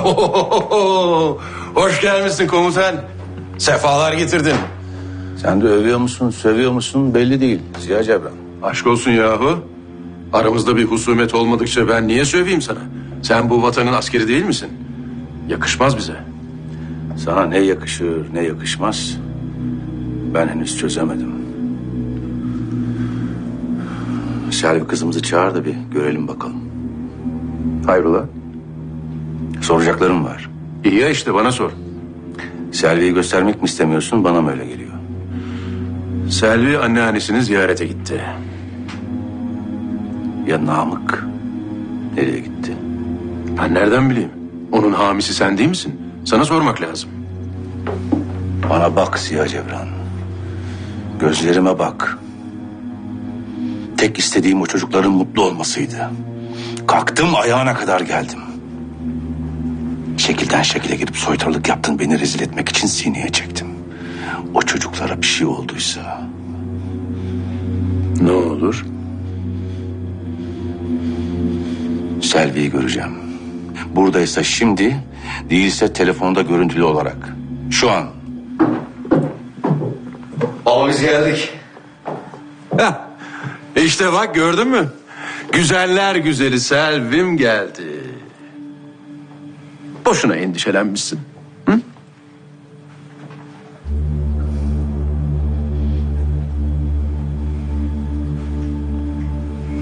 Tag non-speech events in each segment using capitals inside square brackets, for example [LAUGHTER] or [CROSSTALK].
[LAUGHS] Hoş gelmişsin komutan. Sefalar getirdin. Sen de övüyor musun, sövüyor musun belli değil Ziya Cebran. Aşk olsun yahu. Aramızda bir husumet olmadıkça ben niye söveyim sana? Sen bu vatanın askeri değil misin? Yakışmaz bize. Sana ne yakışır, ne yakışmaz ben henüz çözemedim. Selvi kızımızı çağır da bir görelim bakalım. Hayrola? Soracaklarım var. İyi ya işte bana sor. Selvi'yi göstermek mi istemiyorsun, bana mı öyle geliyor? Selvi anneannesini ziyarete gitti. Ya Namık nereye gitti? Ben nereden bileyim? Onun hamisi sen değil misin? Sana sormak lazım. Bana bak Ziya Cebran. Gözlerime bak. Tek istediğim o çocukların mutlu olmasıydı. Kalktım ayağına kadar geldim. Şekilden şekile girip soytarılık yaptın beni rezil etmek için sineye çektim. O çocuklara bir şey olduysa Ne olur? Selvi'yi göreceğim. Buradaysa şimdi, değilse telefonda görüntülü olarak. Şu an. Baba biz geldik. Heh, İşte bak gördün mü? Güzeller güzeli Selvim geldi. Boşuna endişelenmişsin.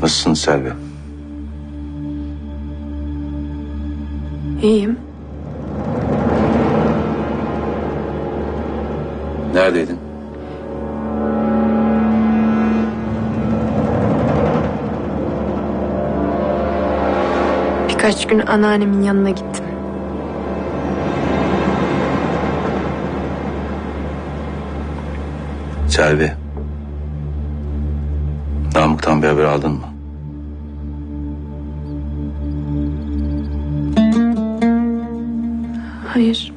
Nasılsın Selvi? İyiyim. Neredeydin? Birkaç gün anneannemin yanına gittim. Selvi. Namık'tan bir haber aldın mı? Hayır.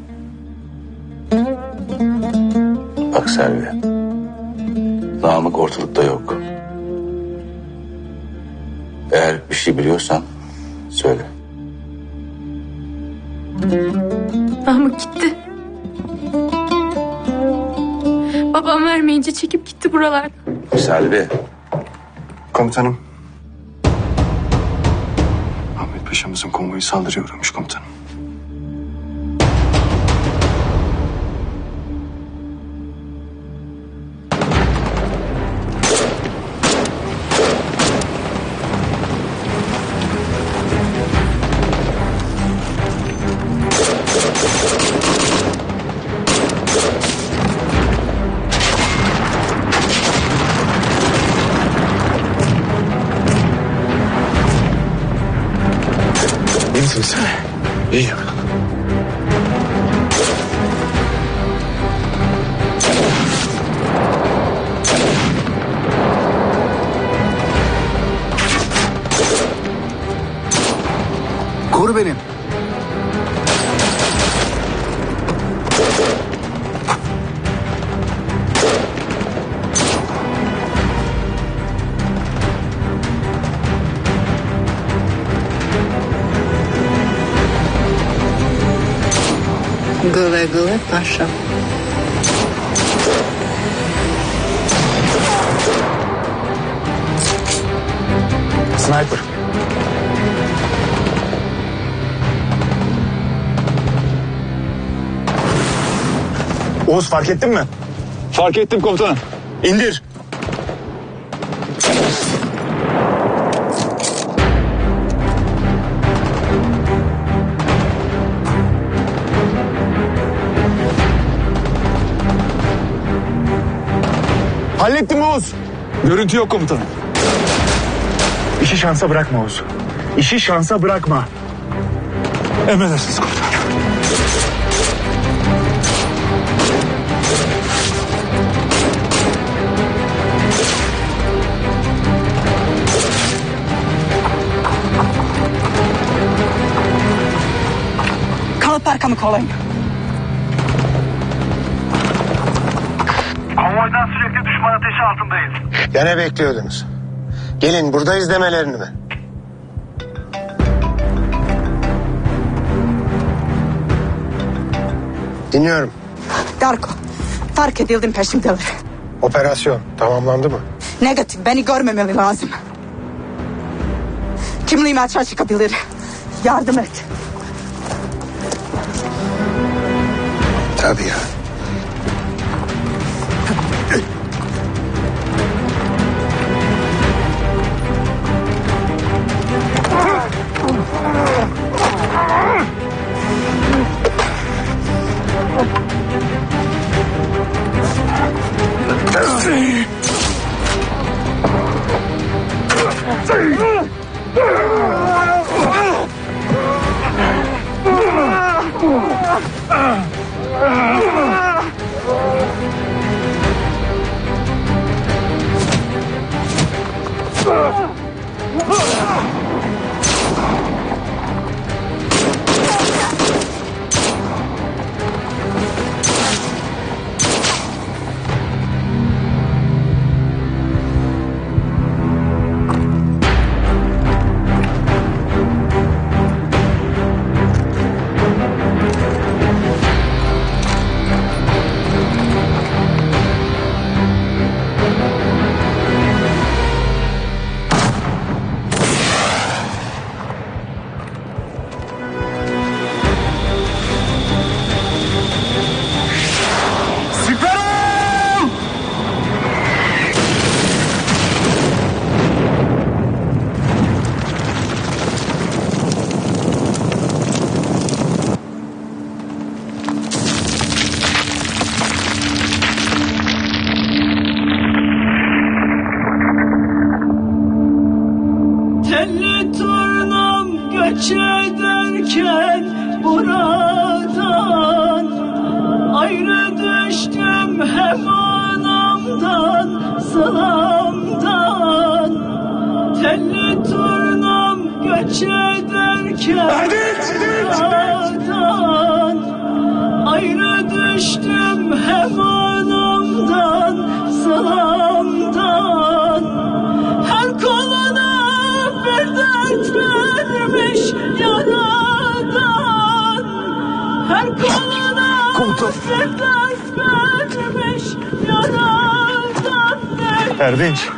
Bak Selvi. Namık ortalıkta yok. Eğer bir şey biliyorsan söyle. Namık gitti. Babam vermeyince çekip gitti buralardan. Selvi. Komutanım. Ahmet Paşa'mızın konvoyu saldırıya uğramış komutanım. Vur beni. Голы-голы, Паша. Снайпер. Oğuz fark ettin mi? Fark ettim komutanım. İndir. Hallettim Oğuz? Görüntü yok komutanım. İşi şansa bırakma Oğuz. İşi şansa bırakma. Emredersiniz komutanım. Kalıp arkamı kolayın. Konvoydan sürekli düşman ateşi altındayız. Gene bekliyordunuz. Gelin buradayız demelerini mi? Dinliyorum. Darko. Fark edildim peşimdeler. Operasyon tamamlandı mı? Negatif beni görmemeli lazım. Kimliğim açığa çıkabilir. Yardım et. Tavia. Ah! Ya. Telli göç ederken buradan Ayrı düştüm hem anamdan sılamdan Telli turnam göç ederken buradan Erdinç.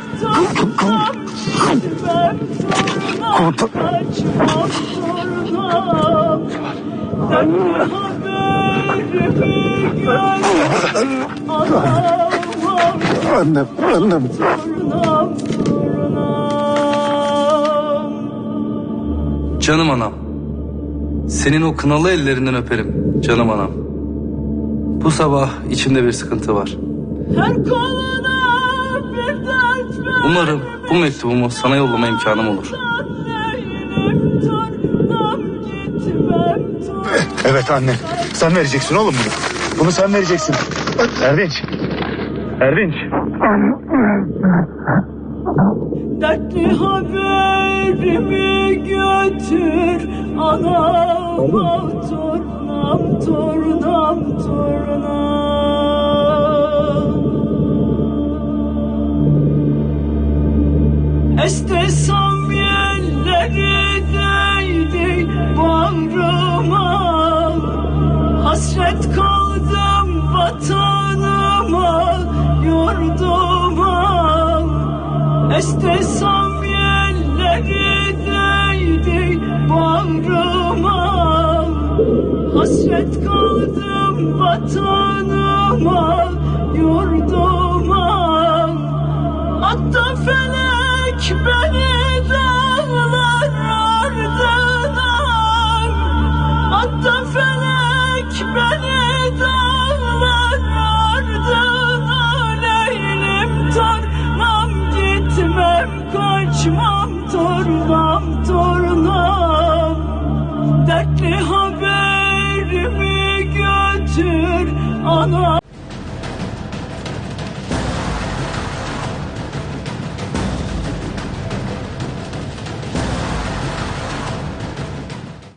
Komutan. Annem, annem. Canım anam. Senin o kınalı ellerinden öperim canım anam. Bu sabah içimde bir sıkıntı var. Her koluna bir dert ver. Umarım bu mektubumu sana yollama imkanım olur. Evet anne. Sen vereceksin oğlum bunu. Bunu sen vereceksin. Erdinç. Erdinç. Dertli haberimi götür Anama tornam Estesam yerleri değdi Hasret kaldım vatanıma yurduma. Estesam yerleri değdi bağrıma Hasret kaldım vatanıma yurduma. Attı felek beni dağlar ardına Attı felek beni dağlar ardına Leylim tornam gitmem kaçmam tornam ana